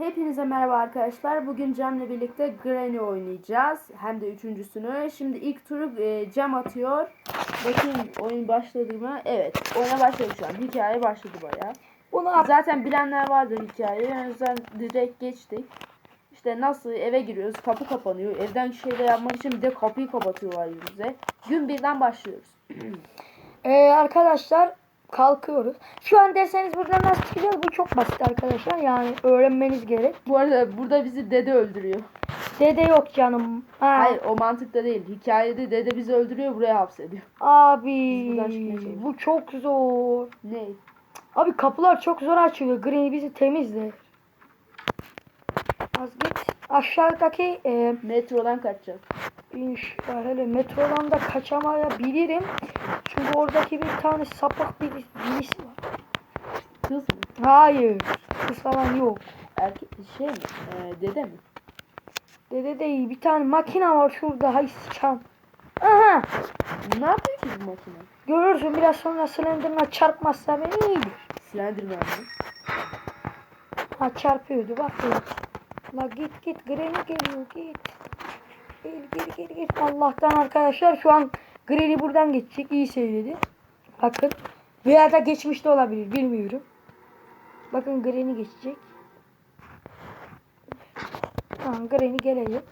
Hepinize merhaba arkadaşlar. Bugün Cem'le birlikte Granny oynayacağız. Hem de üçüncüsünü. Şimdi ilk turu e, Cem atıyor. Bakayım oyun başladı mı? Evet. Oyuna başladı şu an. Hikaye başladı baya. Bunu Zaten bilenler vardır hikayeyi. O yüzden direkt geçtik. İşte nasıl eve giriyoruz. Kapı kapanıyor. Evden şeyler yapmak için bir de kapıyı kapatıyorlar bize. Gün birden başlıyoruz. Ee, arkadaşlar kalkıyoruz. Şu an derseniz buradan nasıl çıkacağız? Bu çok basit arkadaşlar. Yani öğrenmeniz gerek. Bu arada burada bizi dede öldürüyor. Dede yok canım. Ha, Hayır o mantıkta değil. Hikayede dede bizi öldürüyor buraya hapsediyor. Abi bu çok zor. Ne? Abi kapılar çok zor açılıyor. Granny bizi temizler. Az git. Aşağıdaki e, Metrodan kaçacağız. inş, ya hele metrodan da kaçamayabilirim. Çünkü oradaki bir tane sapık birisi, birisi var. Kız mı? Hayır. Kız falan yok. Erkek şey mi? Ee, dede mi? Dede değil. Bir tane makine var şurada. Hay sıçam. Aha. Ne yapıyor ki bu makine? Görürsün biraz sonra Slenderman çarpmazsa beni iyidir. Slenderman mi? Ha çarpıyordu bak. La git git Granny geliyor git. Gel gel gel gel. Allah'tan arkadaşlar şu an Granny buradan geçecek. İyi söyledi. Bakın. Veya da geçmiş de olabilir bilmiyorum. Bakın Granny geçecek. Tamam Granny gelecek.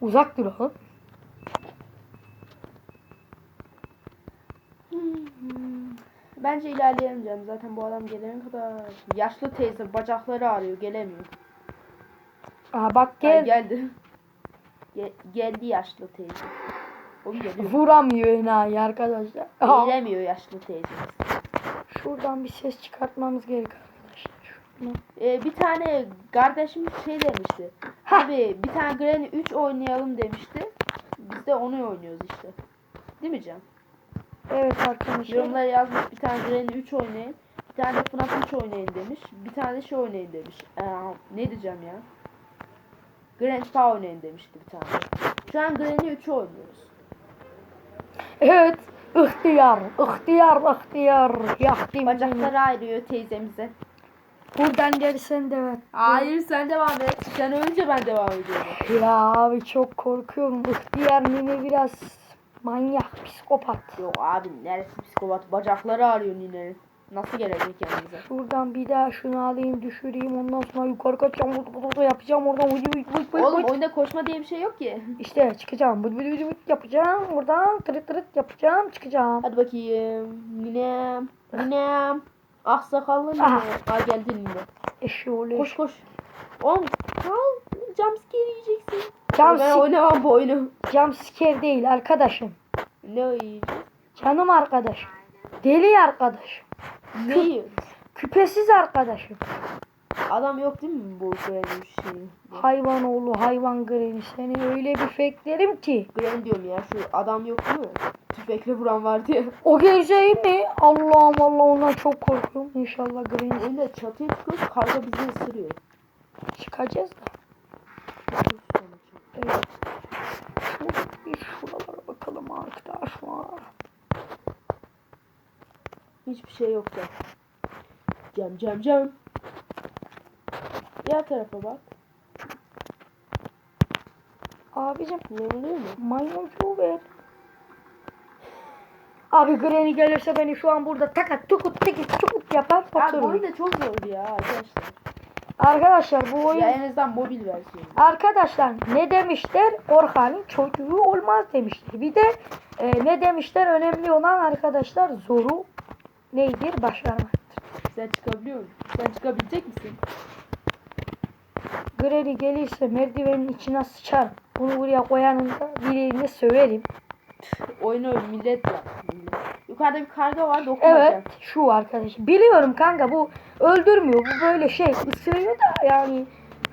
Uzak duralım. Bence ilerleyelim canım. Zaten bu adam gelene kadar. Yaşlı teyze bacakları ağrıyor. Gelemiyor. Aa bak Gel. gel. geldi. Ge- geldi yaşlı teyze. Oğlum geliyor. Vuramıyor enayi arkadaşlar. Eğilemiyor yaşlı teyze. şuradan bir ses çıkartmamız gerek arkadaşlar. Şuradan. Ee, bir tane kardeşim şey demişti. Abi bir tane Granny 3 oynayalım demişti. Biz de onu oynuyoruz işte. Değil mi Can? Evet arkadaşlar. Yorumlara yazmış bir tane Granny 3 oynayın. Bir tane de FNAF 3 oynayın demiş. Bir tane de şey oynayın demiş. Ee, ne diyeceğim ya? Grandpa oynayın demişti bir tane. Şu an Granny 3 oynuyoruz. Evet. İhtiyar, ihtiyar, ihtiyar. Yaktım. Bacakları ayrıyor teyzemize. Buradan gelsen de evet. Hayır sen devam et. Sen önce ben devam ediyorum. Ya abi çok korkuyorum. İhtiyar nene biraz manyak, psikopat. Yok abi neresi psikopat bacakları ağrıyor ninenin. Nasıl gelecek yanımıza? Şuradan bir daha şunu alayım düşüreyim ondan sonra yukarı kaçacağım vıt vıt vıt yapacağım oradan vıt vıt vıt vıt Oğlum oyunda koşma diye bir şey yok ki. İşte çıkacağım vıt vıt vıt vıt yapacağım oradan tırıt tırıt yapacağım çıkacağım. Hadi bakayım. Ninem. Ninem. Ah sakallı nine. Aha. Aa geldi nine. Eşeğoğlu Koş koş. Oğlum kal. Jumpscare yiyeceksin. Cam, ben oynamam bu oyunu. siker değil arkadaşım. Ne yiyeceğiz? Canım arkadaşım. Deli arkadaşım. Ne yiyoruz? Küpesiz arkadaşım. Adam yok değil mi bu böyle bir şey? Hayvan oğlu hayvan greni seni öyle bir feklerim ki. Gren diyorum ya şu adam yok değil mi? Tüfekle vuran var diye. O geleceği mi? Allah'ım Allah ondan çok korkuyorum. İnşallah greni Oyunda çatıya çıkıyoruz karga bizi ısırıyor. çıkacağız da. Evet. Şu, bir şuralara bakalım arkadaşlar. Hiçbir şey yok ya. Cem cem cem. Diğer tarafa bak. Abicim Ne oluyor mu? maymuncuğu ver. Abi Granny gelirse beni şu an burada takat tukut tikit tukut yapar Abi bu oyun da çok zor ya arkadaşlar. Arkadaşlar bu oyun Ya en azından mobil versiyonu. Arkadaşlar ne demişler? Orhan'ın çocuğu olmaz demişler. Bir de e, ne demişler? Önemli olan arkadaşlar zoru neydir? Başarmaktır. Sen çıkabiliyor musun? Sen çıkabilecek misin? Granny gelirse merdivenin içine sıçar. Bunu buraya koyanında bileğine söverim. Oyunu millet yaptı. Yukarıda bir karga var dokunmayacağım. Evet şu arkadaş. Biliyorum kanka bu öldürmüyor. Bu böyle şey ısırıyor da yani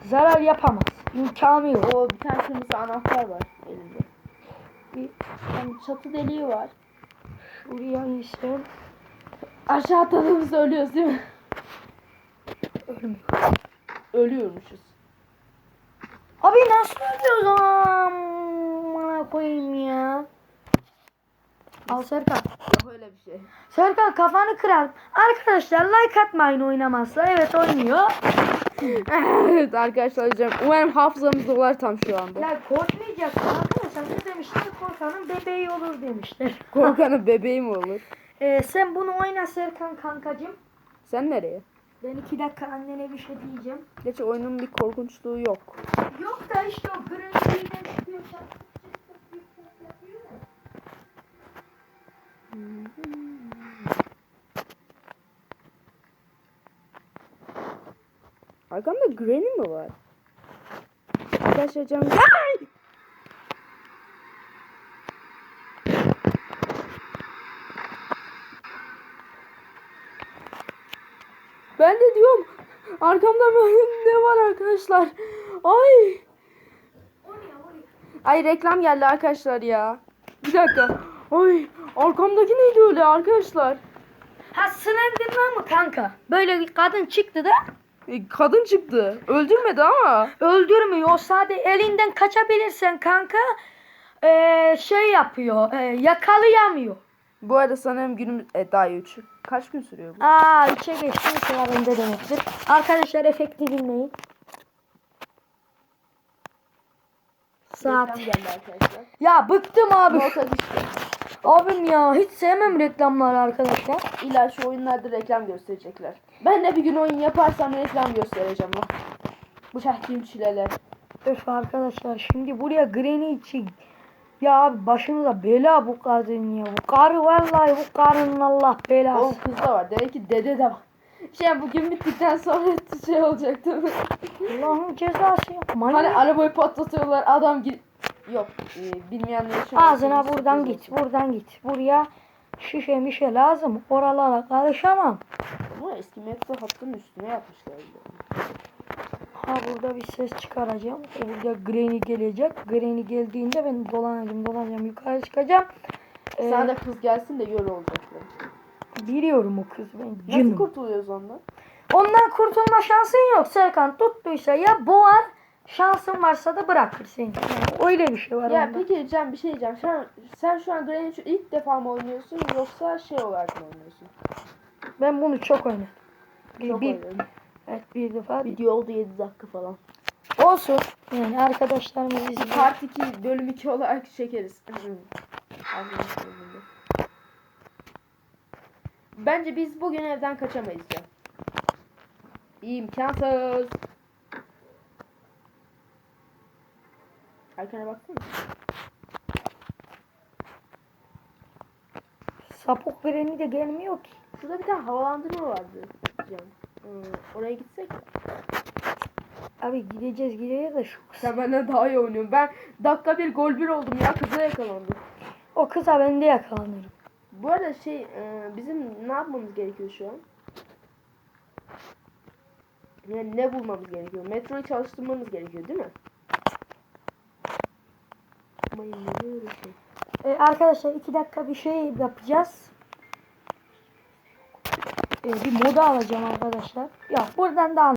zarar yapamaz. İmkanı yok. O bir tane kırmızı anahtar var elinde. Bir, Yani çatı deliği var. şuraya insan Aşağı atladığımızda ölüyoruz değil mi? ölmüyor. Ölüyormuşuz. Abi nasıl ölüyoruz? Aman koyayım ya. Al Serkan. Yok öyle bir şey. Serkan kafanı kırar. Arkadaşlar like atmayın oynamazsa. Evet oynuyor. evet arkadaşlar hocam. Umarım hafızamız dolar tam şu anda. Ya korkmayacaksın arkadaşlar. Ne demişler? Korkanın bebeği olur demişler. Korkanın bebeği mi olur? Ee, sen bunu oyna Serkan kankacım. Sen nereye? Ben iki dakika annene bir şey diyeceğim. Gerçi oyunun bir korkunçluğu yok. Yok da işte o Granny'den çıkıyor. Arkamda Granny mi var? Arkadaşlar hocam. Ben de diyorum arkamda ne var arkadaşlar? Ay. Ay reklam geldi arkadaşlar ya. Bir dakika. Ay arkamdaki neydi öyle arkadaşlar? Ha Slenderman mı kanka? Böyle bir kadın çıktı da E, Kadın çıktı. Öldürmedi ama. öldürmüyor. O sadece elinden kaçabilirsen kanka ee, şey yapıyor. ee, yakalayamıyor. Bu arada sanırım günümüz e, daha 3. Kaç gün sürüyor bu? Aa içe geçti sıra bende demektir. Arkadaşlar efekti dinleyin. Saat. Reklam geldi arkadaşlar. Ya bıktım abi. Nota düştü. Abim ya hiç sevmem reklamları arkadaşlar. İlla şu oyunlarda reklam gösterecekler. Ben de bir gün oyun yaparsam reklam göstereceğim bak. Bu çektiğim çileler. Öf arkadaşlar şimdi buraya Granny için ya abi başımıza bela bu kadın ya. Bu karı vallahi bu karının Allah belası. Oğlum kız da var. Demek ki dede de var. Şey bugün bittikten sonra şey olacak değil mi? Allah'ın cezası ya. Hani Manyak. arabayı patlatıyorlar adam git. Yok e, bilmeyenler için. Ağzına buradan git, buradan git. Buraya şişe mişe lazım. Oralara karışamam. Ama eski metro hattının üstüne yapmışlar. Ha burada bir ses çıkaracağım. E, Burada Granny gelecek. Granny geldiğinde ben dolanacağım, dolanacağım, yukarı çıkacağım. Ee, Sana da kız gelsin de yol olacaklar. biliyorum o kız ben. Nasıl Cınım. kurtuluyoruz ondan? Ondan kurtulma şansın yok Serkan. Tuttuysa ya boğar, şansın varsa da bırakır seni. Yani öyle bir şey var Ya onda. peki Can bir şey diyeceğim. Sen, sen şu an Granny şu ilk defa mı oynuyorsun yoksa şey olarak mı oynuyorsun? Ben bunu çok oynadım. Çok bir, oynadım. Evet, bir defa. Video oldu 7 dakika falan. Olsun. Yani arkadaşlarımız izliyor. Part 2 bölüm 2 olarak çekeriz. Bence biz bugün evden kaçamayız ya. İmkansız. Arkana baksana. Sapık Granny de gelmiyor ki. Şurada bir tane havalandırma vardı. Can. Oraya gitsek. Abi gideceğiz gideceğiz de şu kız. Sen benden daha iyi oynuyorsun. Ben dakika bir gol bir oldum ya. Kıza yakalandım. O kıza ben de yakalanırım. Bu arada şey e, bizim ne yapmamız gerekiyor şu an? Yani ne bulmamız gerekiyor? Metroyu çalıştırmamız gerekiyor değil mi? Böyle şey. Ee, arkadaşlar iki dakika bir şey yapacağız. Bir moda alacağım arkadaşlar. Ya buradan da.